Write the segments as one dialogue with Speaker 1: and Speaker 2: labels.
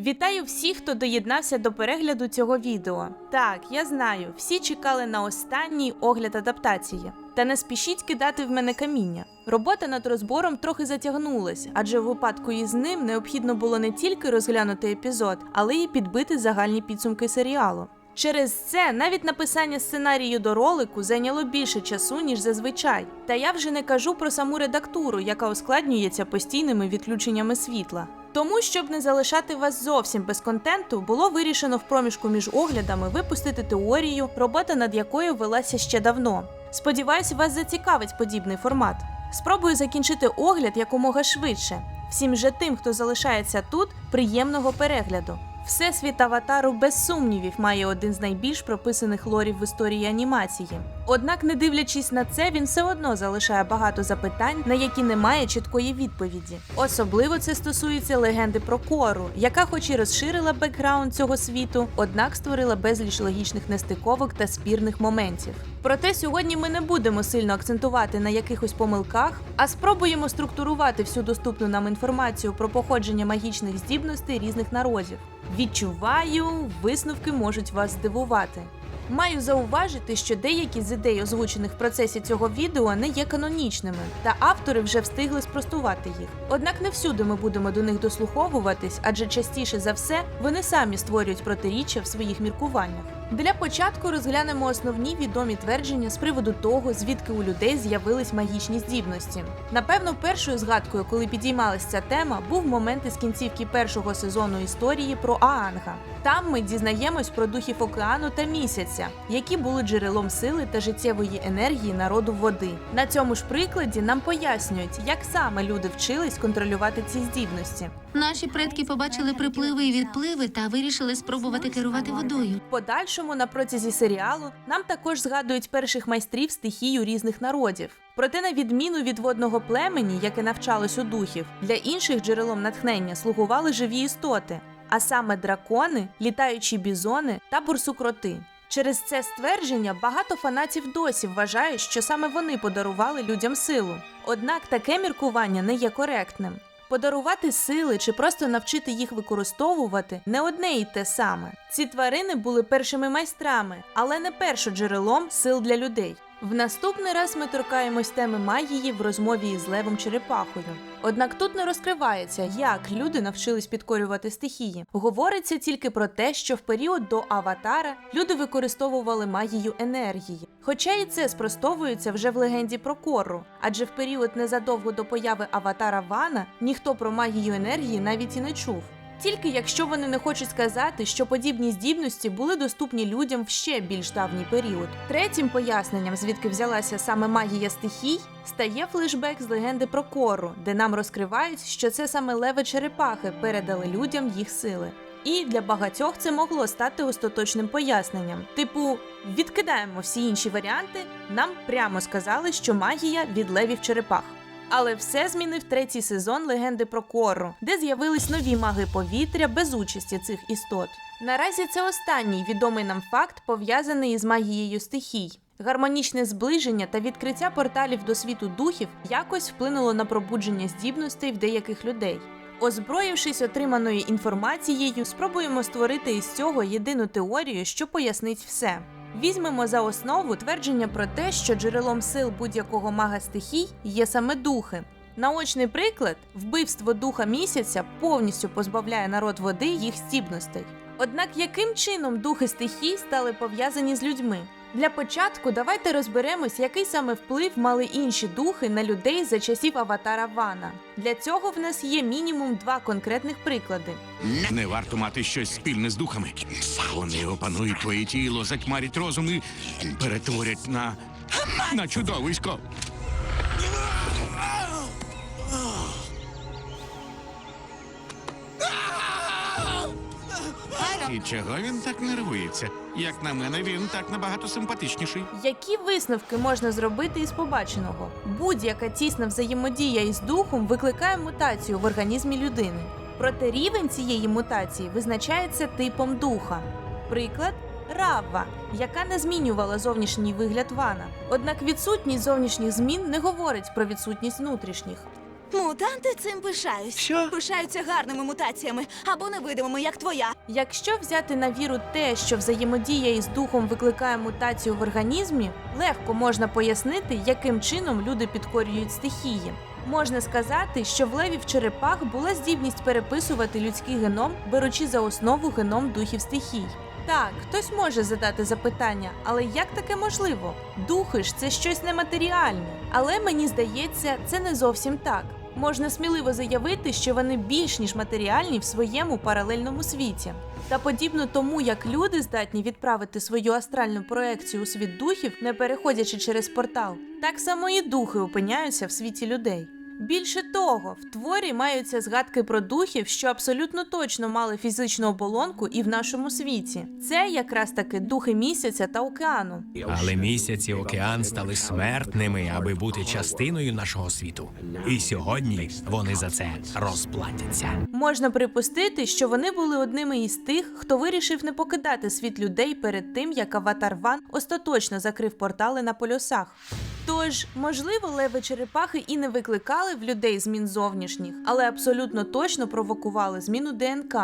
Speaker 1: Вітаю всіх, хто доєднався до перегляду цього відео. Так, я знаю, всі чекали на останній огляд адаптації. Та не спішіть кидати в мене каміння. Робота над розбором трохи затягнулась, адже в випадку із ним необхідно було не тільки розглянути епізод, але й підбити загальні підсумки серіалу. Через це навіть написання сценарію до ролику зайняло більше часу, ніж зазвичай. Та я вже не кажу про саму редактуру, яка ускладнюється постійними відключеннями світла. Тому, щоб не залишати вас зовсім без контенту, було вирішено в проміжку між оглядами випустити теорію, робота над якою велася ще давно. Сподіваюсь, вас зацікавить подібний формат. Спробую закінчити огляд якомога швидше. Всім же тим, хто залишається тут, приємного перегляду. Всесвіт Аватару без сумнівів має один з найбільш прописаних лорів в історії анімації. Однак, не дивлячись на це, він все одно залишає багато запитань, на які немає чіткої відповіді. Особливо це стосується легенди про Кору, яка, хоч і розширила бекграунд цього світу, однак створила безліч логічних нестиковок та спірних моментів. Проте сьогодні ми не будемо сильно акцентувати на якихось помилках, а спробуємо структурувати всю доступну нам інформацію про походження магічних здібностей різних народів. Відчуваю, висновки можуть вас здивувати. Маю зауважити, що деякі з ідей, озвучених в процесі цього відео, не є канонічними, та автори вже встигли спростувати їх. Однак не всюди ми будемо до них дослуховуватись, адже частіше за все вони самі створюють протиріччя в своїх міркуваннях. Для початку розглянемо основні відомі твердження з приводу того, звідки у людей з'явились магічні здібності. Напевно, першою згадкою, коли підіймалася ця тема, був момент із кінцівки першого сезону історії про Аанга. Там ми дізнаємось про духів океану та місяця, які були джерелом сили та життєвої енергії народу води. На цьому ж прикладі нам пояснюють, як саме люди вчились контролювати ці здібності.
Speaker 2: Наші предки побачили припливи і відпливи та вирішили спробувати керувати водою.
Speaker 1: В подальшому на протязі серіалу нам також згадують перших майстрів стихію різних народів. Проте, на відміну від водного племені, яке навчалось у духів, для інших джерелом натхнення слугували живі істоти, а саме дракони, літаючі бізони та бурсукроти. Через це ствердження багато фанатів досі вважають, що саме вони подарували людям силу. Однак таке міркування не є коректним. Подарувати сили чи просто навчити їх використовувати не одне і те саме. Ці тварини були першими майстрами, але не першоджерелом сил для людей. В наступний раз ми торкаємось теми магії в розмові із Левом Черепахою. Однак тут не розкривається, як люди навчились підкорювати стихії. Говориться тільки про те, що в період до аватара люди використовували магію енергії. Хоча і це спростовується вже в легенді про Корру, адже в період незадовго до появи аватара Вана ніхто про магію енергії навіть і не чув. Тільки якщо вони не хочуть сказати, що подібні здібності були доступні людям в ще більш давній період. Третім поясненням, звідки взялася саме магія стихій, стає флешбек з легенди про Кору, де нам розкривають, що це саме леви черепахи передали людям їх сили. І для багатьох це могло стати остаточним поясненням. Типу, відкидаємо всі інші варіанти, нам прямо сказали, що магія від левів черепах. Але все змінив третій сезон легенди про Кору, де з'явились нові маги повітря без участі цих істот. Наразі це останній відомий нам факт, пов'язаний із магією стихій. Гармонічне зближення та відкриття порталів до світу духів якось вплинуло на пробудження здібностей в деяких людей. Озброївшись отриманою інформацією, спробуємо створити із цього єдину теорію, що пояснить все. Візьмемо за основу твердження про те, що джерелом сил будь-якого мага стихій є саме духи. Наочний приклад вбивство духа місяця повністю позбавляє народ води їх здібностей. Однак яким чином духи стихій стали пов'язані з людьми? Для початку давайте розберемось, який саме вплив мали інші духи на людей за часів аватара Вана. Для цього в нас є мінімум два конкретних приклади.
Speaker 3: Не варто мати щось спільне з духами. Вони опанують твоє тіло, затьмарять розум і перетворять на, на чудовисько. І чого він так нервується? Як на мене, він так набагато симпатичніший.
Speaker 1: Які висновки можна зробити із побаченого? Будь-яка тісна взаємодія із духом викликає мутацію в організмі людини. Проте рівень цієї мутації визначається типом духа. Приклад Равва, яка не змінювала зовнішній вигляд вана. Однак відсутність зовнішніх змін не говорить про відсутність внутрішніх.
Speaker 4: Мутанти цим пишаюсь.
Speaker 5: Що?
Speaker 4: Пишаються гарними мутаціями або невидимими, як твоя.
Speaker 1: Якщо взяти на віру те, що взаємодія із духом викликає мутацію в організмі, легко можна пояснити, яким чином люди підкорюють стихії. Можна сказати, що в левів черепах була здібність переписувати людський геном, беручи за основу геном духів стихій. Так, хтось може задати запитання, але як таке можливо? Духи ж це щось нематеріальне. Але мені здається, це не зовсім так. Можна сміливо заявити, що вони більш ніж матеріальні в своєму паралельному світі. Та подібно тому, як люди здатні відправити свою астральну проекцію у світ духів, не переходячи через портал, так само і духи опиняються в світі людей. Більше того, в творі маються згадки про духів, що абсолютно точно мали фізичну оболонку і в нашому світі. Це якраз таки духи місяця та океану.
Speaker 5: Але місяць і океан стали смертними, аби бути частиною нашого світу. І сьогодні вони за це розплатяться.
Speaker 1: Можна припустити, що вони були одними із тих, хто вирішив не покидати світ людей перед тим, як Аватар Ван остаточно закрив портали на полюсах. Тож, можливо, леви черепахи і не викликали в людей змін зовнішніх, але абсолютно точно провокували зміну ДНК.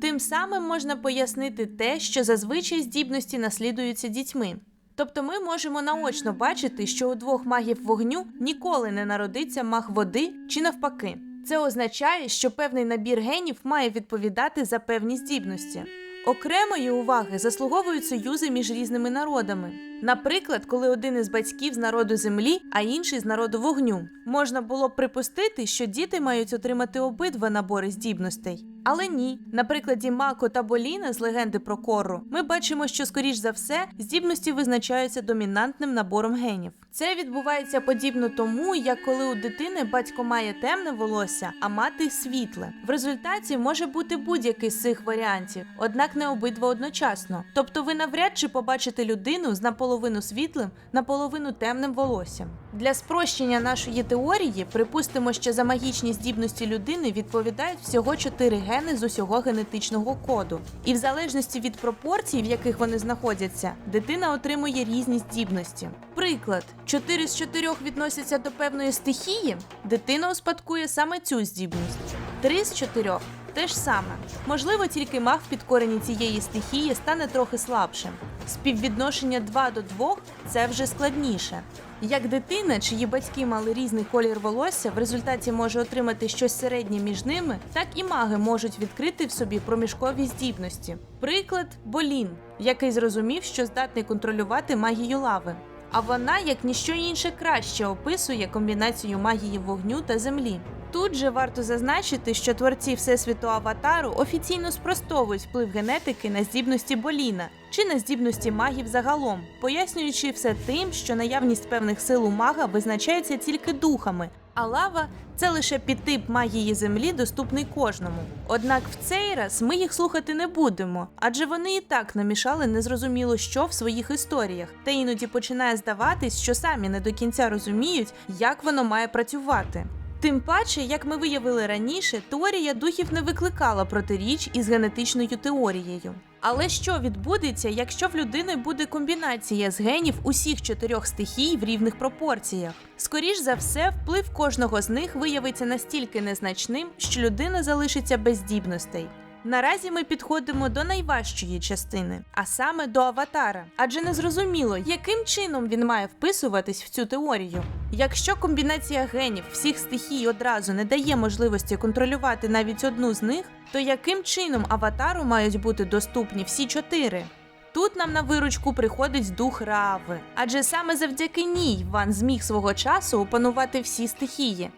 Speaker 1: Тим самим можна пояснити те, що зазвичай здібності наслідуються дітьми. Тобто ми можемо наочно бачити, що у двох магів вогню ніколи не народиться маг води чи навпаки. Це означає, що певний набір генів має відповідати за певні здібності. Окремої уваги заслуговують союзи між різними народами. Наприклад, коли один із батьків з народу землі, а інший з народу вогню, можна було б припустити, що діти мають отримати обидва набори здібностей. Але ні, на прикладі Мако та Боліна з легенди про Корру, ми бачимо, що скоріш за все здібності визначаються домінантним набором генів. Це відбувається подібно тому, як коли у дитини батько має темне волосся, а мати світле. В результаті може бути будь-який з цих варіантів, однак не обидва одночасно. Тобто ви навряд чи побачите людину з наполовину світлим, наполовину темним волоссям. Для спрощення нашої теорії припустимо, що за магічні здібності людини відповідають всього 4 гени з усього генетичного коду. І в залежності від пропорцій, в яких вони знаходяться, дитина отримує різні здібності. Приклад: 4 з 4 відносяться до певної стихії, дитина успадкує саме цю здібність. 3 з 4 те ж саме. Можливо, тільки маг в підкоренні цієї стихії стане трохи слабшим. Співвідношення 2 до 2 – це вже складніше. Як дитина, чиї батьки мали різний колір волосся, в результаті може отримати щось середнє між ними, так і маги можуть відкрити в собі проміжкові здібності. Приклад Болін, який зрозумів, що здатний контролювати магію лави. А вона, як ніщо інше, краще описує комбінацію магії вогню та землі. Тут же варто зазначити, що творці Всесвіту Аватару офіційно спростовують вплив генетики на здібності Боліна чи на здібності магів загалом, пояснюючи все тим, що наявність певних сил у мага визначається тільки духами, а лава це лише підтип магії землі, доступний кожному. Однак в цей раз ми їх слухати не будемо, адже вони і так намішали незрозуміло що в своїх історіях, та іноді починає здаватись, що самі не до кінця розуміють, як воно має працювати. Тим паче, як ми виявили раніше, теорія духів не викликала протиріч із генетичною теорією. Але що відбудеться, якщо в людини буде комбінація з генів усіх чотирьох стихій в рівних пропорціях? Скоріш за все, вплив кожного з них виявиться настільки незначним, що людина залишиться без здібностей. Наразі ми підходимо до найважчої частини, а саме до аватара. Адже не зрозуміло, яким чином він має вписуватись в цю теорію. Якщо комбінація генів всіх стихій одразу не дає можливості контролювати навіть одну з них, то яким чином аватару мають бути доступні всі чотири? Тут нам на виручку приходить дух Рави, адже саме завдяки ній Ван зміг свого часу опанувати всі стихії.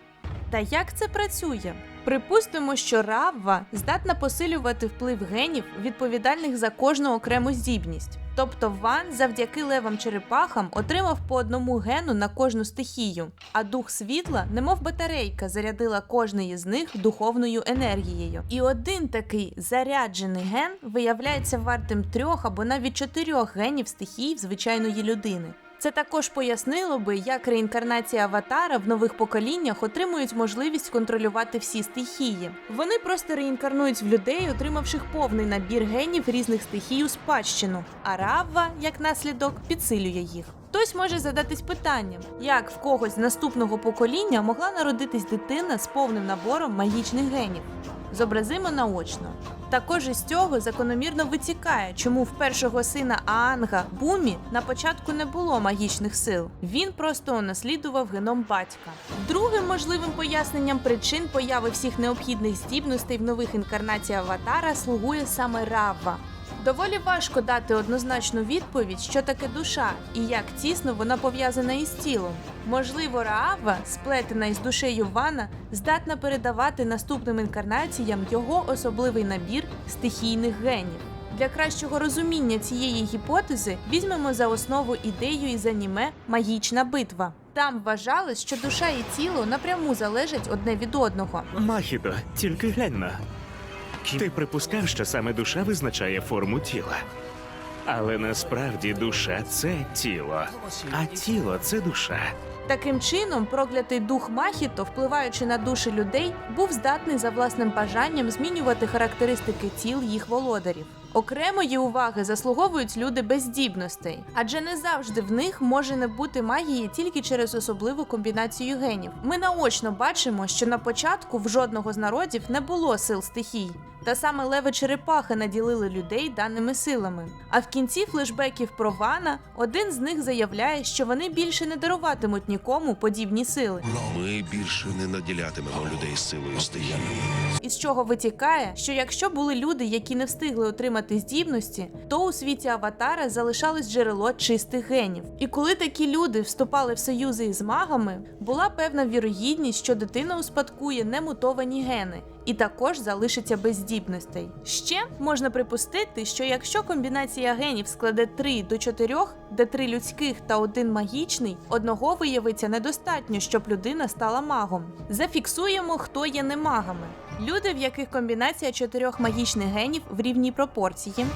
Speaker 1: Та як це працює? Припустимо, що Равва здатна посилювати вплив генів, відповідальних за кожну окрему здібність. Тобто Ван завдяки левам черепахам отримав по одному гену на кожну стихію, а дух світла, немов батарейка, зарядила кожний із них духовною енергією. І один такий заряджений ген виявляється вартим трьох або навіть чотирьох генів стихій звичайної людини. Це також пояснило би, як реінкарнація аватара в нових поколіннях отримують можливість контролювати всі стихії. Вони просто реінкарнують в людей, отримавших повний набір генів різних стихій у спадщину, а Равва, як наслідок, підсилює їх. Хтось може задатись питанням, як в когось з наступного покоління могла народитись дитина з повним набором магічних генів. Зобразимо наочно. Також із цього закономірно витікає, чому в першого сина Аанга Бумі на початку не було магічних сил. Він просто унаслідував геном батька. Другим можливим поясненням причин появи всіх необхідних здібностей в нових інкарнаціях аватара слугує саме Равва. Доволі важко дати однозначну відповідь, що таке душа і як тісно вона пов'язана із тілом. Можливо, Раава, сплетена із душею Вана, здатна передавати наступним інкарнаціям його особливий набір стихійних генів. Для кращого розуміння цієї гіпотези візьмемо за основу ідею із аніме Магічна битва. Там вважалось, що душа і тіло напряму залежать одне від одного.
Speaker 6: Махідо, тільки глянь на. Ти припускав, що саме душа визначає форму тіла. Але насправді душа це тіло, а тіло це душа.
Speaker 1: Таким чином, проклятий дух Махіто, впливаючи на душі людей, був здатний за власним бажанням змінювати характеристики тіл їх володарів. Окремої уваги заслуговують люди без здібностей, адже не завжди в них може не бути магії тільки через особливу комбінацію генів. Ми наочно бачимо, що на початку в жодного з народів не було сил стихій. Та саме леви черепахи наділили людей даними силами. А в кінці флешбеків про Вана один з них заявляє, що вони більше не даруватимуть нікому подібні сили.
Speaker 7: Ми більше не наділятимемо людей силою стихії.
Speaker 1: Із чого витікає, що якщо були люди, які не встигли отримати здібності, то у світі аватара залишалось джерело чистих генів. І коли такі люди вступали в союзи із магами, була певна вірогідність, що дитина успадкує немутовані гени. І також залишиться без здібностей. Ще можна припустити, що якщо комбінація генів складе 3 до 4, де 3 людських та один магічний, одного виявиться недостатньо, щоб людина стала магом. Зафіксуємо, хто є не магами. Люди, в яких комбінація чотирьох магічних генів в рівній пропорції,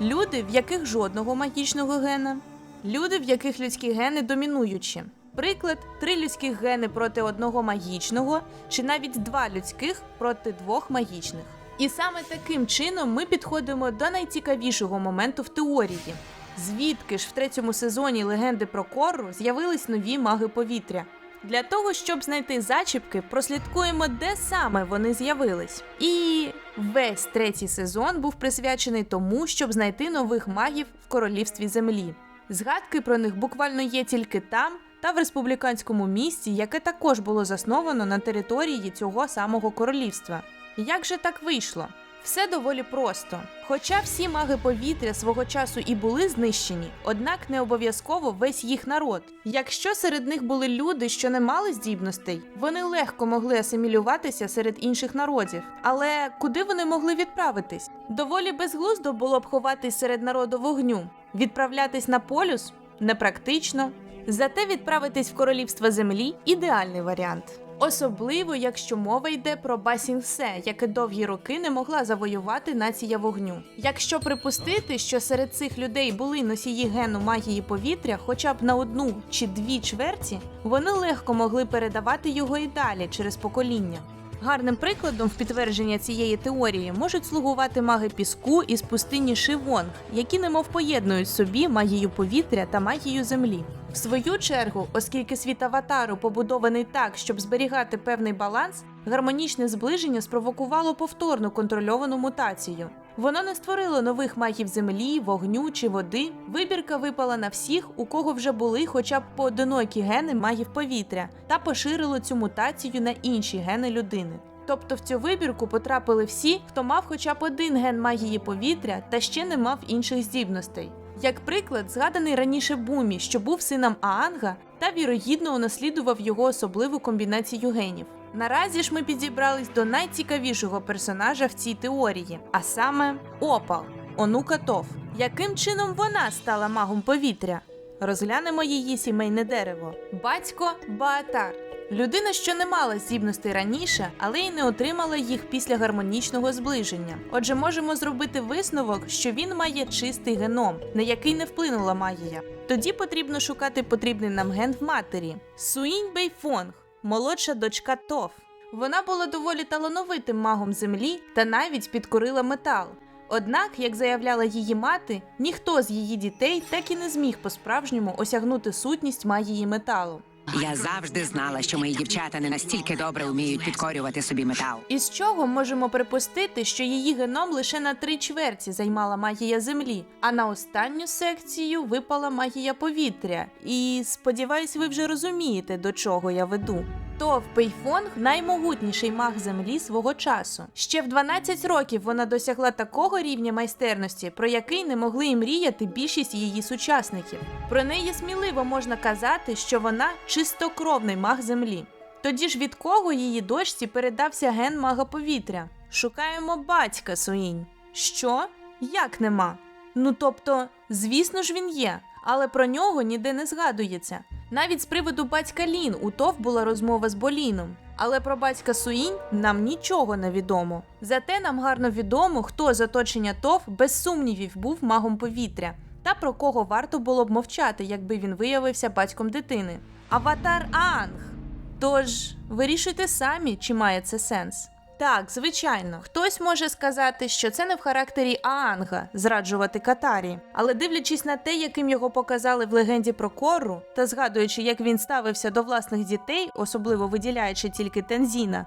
Speaker 1: люди, в яких жодного магічного гена, люди, в яких людські гени домінуючі. Приклад: три людських гени проти одного магічного, чи навіть два людських проти двох магічних. І саме таким чином ми підходимо до найцікавішого моменту в теорії. Звідки ж в третьому сезоні легенди про Корру з'явились нові маги повітря? Для того, щоб знайти зачіпки, прослідкуємо, де саме вони з'явились. І весь третій сезон був присвячений тому, щоб знайти нових магів в королівстві землі. Згадки про них буквально є тільки там та в республіканському місті, яке також було засновано на території цього самого королівства. Як же так вийшло? Все доволі просто. Хоча всі маги повітря свого часу і були знищені, однак не обов'язково весь їх народ. Якщо серед них були люди, що не мали здібностей, вони легко могли асимілюватися серед інших народів. Але куди вони могли відправитись? Доволі безглуздо було б ховатись серед народу вогню. Відправлятись на полюс непрактично. Зате відправитись в королівство землі ідеальний варіант. Особливо, якщо мова йде про Басінсе, яке довгі роки не могла завоювати нація вогню. Якщо припустити, що серед цих людей були носії гену магії повітря, хоча б на одну чи дві чверті, вони легко могли передавати його і далі через покоління. Гарним прикладом в підтвердження цієї теорії можуть слугувати маги піску із пустині Шивонг, які немов поєднують собі магію повітря та магію землі. Свою чергу, оскільки світ аватару побудований так, щоб зберігати певний баланс, гармонічне зближення спровокувало повторну контрольовану мутацію. Воно не створило нових магів землі, вогню чи води. Вибірка випала на всіх, у кого вже були хоча б поодинокі гени магів повітря, та поширило цю мутацію на інші гени людини. Тобто в цю вибірку потрапили всі, хто мав хоча б один ген магії повітря та ще не мав інших здібностей. Як приклад, згаданий раніше Бумі, що був сином Аанга та вірогідно унаслідував його особливу комбінацію генів. Наразі ж ми підібрались до найцікавішого персонажа в цій теорії, а саме Опал, онука Тов. Яким чином вона стала магом повітря? Розглянемо її сімейне дерево. Батько Баатар. Людина, що не мала здібностей раніше, але й не отримала їх після гармонічного зближення. Отже, можемо зробити висновок, що він має чистий геном, на який не вплинула магія. Тоді потрібно шукати потрібний нам ген в матері. Суінь Бейфонг, молодша дочка Тоф. Вона була доволі талановитим магом землі та навіть підкорила метал. Однак, як заявляла її мати, ніхто з її дітей так і не зміг по-справжньому осягнути сутність магії металу.
Speaker 8: Я завжди знала, що мої дівчата не настільки добре вміють підкорювати собі метал.
Speaker 1: Із чого можемо припустити, що її геном лише на три чверті займала магія землі, а на останню секцію випала магія повітря. І сподіваюсь, ви вже розумієте, до чого я веду. Тов Пейфонг наймогутніший маг землі свого часу. Ще в 12 років вона досягла такого рівня майстерності, про який не могли і мріяти більшість її сучасників. Про неї сміливо можна казати, що вона чистокровний маг землі. Тоді ж від кого її дочці передався ген мага повітря? Шукаємо батька Суїнь. Що? Як нема? Ну тобто, звісно ж, він є, але про нього ніде не згадується. Навіть з приводу батька Лін у ТОВ була розмова з Боліном. Але про батька Суїнь нам нічого не відомо. Зате нам гарно відомо, хто з оточення ТОВ без сумнівів був магом повітря, та про кого варто було б мовчати, якби він виявився батьком дитини. Аватар Анг. Тож вирішуйте самі, чи має це сенс. Так, звичайно, хтось може сказати, що це не в характері Аанга зраджувати Катарі, але дивлячись на те, яким його показали в легенді про Корру, та згадуючи, як він ставився до власних дітей, особливо виділяючи тільки Тензіна,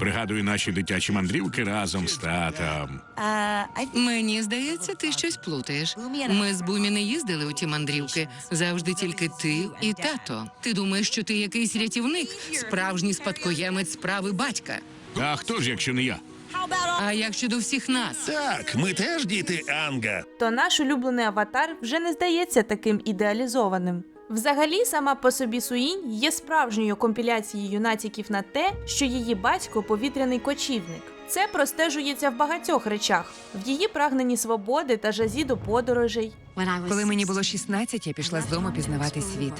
Speaker 3: Пригадую наші дитячі мандрівки разом з татом.
Speaker 9: Мені здається, ти щось плутаєш. Ми з Бумі не їздили у ті мандрівки. Завжди тільки ти і тато. Ти думаєш, що ти якийсь рятівник, справжній спадкоємець справи батька.
Speaker 3: А хто ж, якщо не я?
Speaker 9: А як щодо всіх нас?
Speaker 7: Так, ми теж діти Анга.
Speaker 1: то наш улюблений аватар вже не здається таким ідеалізованим. Взагалі, сама по собі Суїнь є справжньою компіляцією натяків на те, що її батько повітряний кочівник. Це простежується в багатьох речах: в її прагненні свободи та жазі до подорожей,
Speaker 10: Коли мені було 16, я пішла з дому пізнавати світ.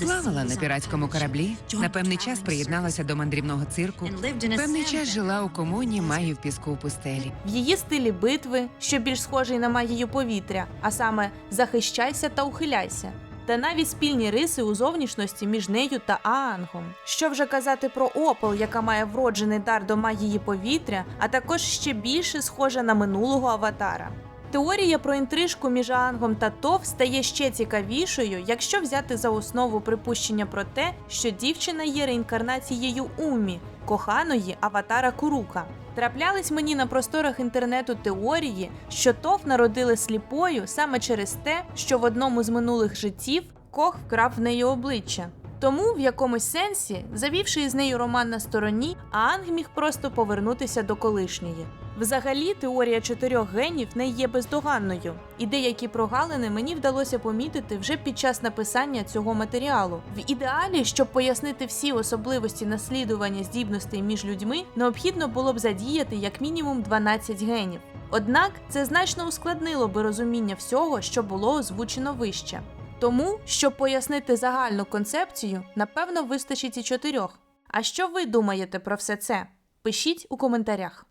Speaker 10: Плавала на піратському кораблі. На певний час приєдналася до мандрівного цирку. Певний час жила у комуні магів піску у пустелі.
Speaker 1: в її стилі битви, що більш схожий на магію повітря, а саме захищайся та ухиляйся. Та навіть спільні риси у зовнішності між нею та Аангом. Що вже казати про Опол, яка має вроджений дар до магії повітря, а також ще більше схожа на минулого аватара. Теорія про інтрижку між Аангом та Тов стає ще цікавішою, якщо взяти за основу припущення про те, що дівчина є реінкарнацією Умі, коханої аватара Курука. Траплялись мені на просторах інтернету теорії, що Тов народили сліпою саме через те, що в одному з минулих життів Кох вкрав в неї обличчя. Тому в якомусь сенсі, завівши із нею роман на стороні, Аанг міг просто повернутися до колишньої. Взагалі, теорія чотирьох генів не є бездоганною, і деякі прогалини мені вдалося помітити вже під час написання цього матеріалу. В ідеалі, щоб пояснити всі особливості наслідування здібностей між людьми, необхідно було б задіяти як мінімум 12 генів. Однак це значно ускладнило би розуміння всього, що було озвучено вище. Тому, щоб пояснити загальну концепцію, напевно, вистачить і чотирьох. А що ви думаєте про все це? Пишіть у коментарях.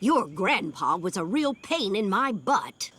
Speaker 11: Your grandpa was a real pain in my butt.